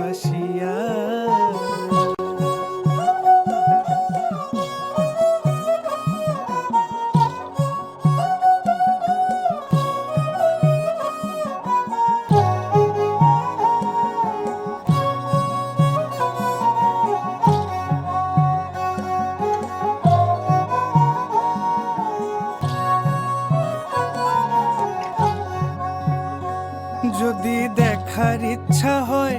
আসিয়া যদি দেখার ইচ্ছা হয়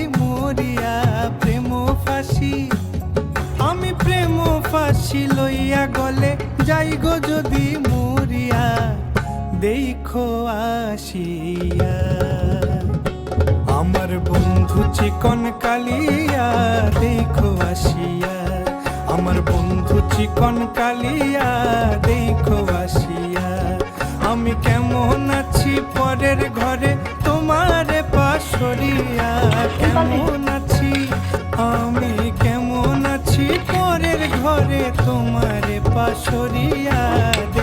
গলে যাই গো যদি মরিয়া, দেখো আসিয়া। আমার বন্ধু চিকন কালিয়া, দেখো আসিয়া। আমার বন্ধু চিকন কালিয়া, দেখো আসিয়া। আমি কেমন আছি পরের ঘরে পাশরিয়া দে।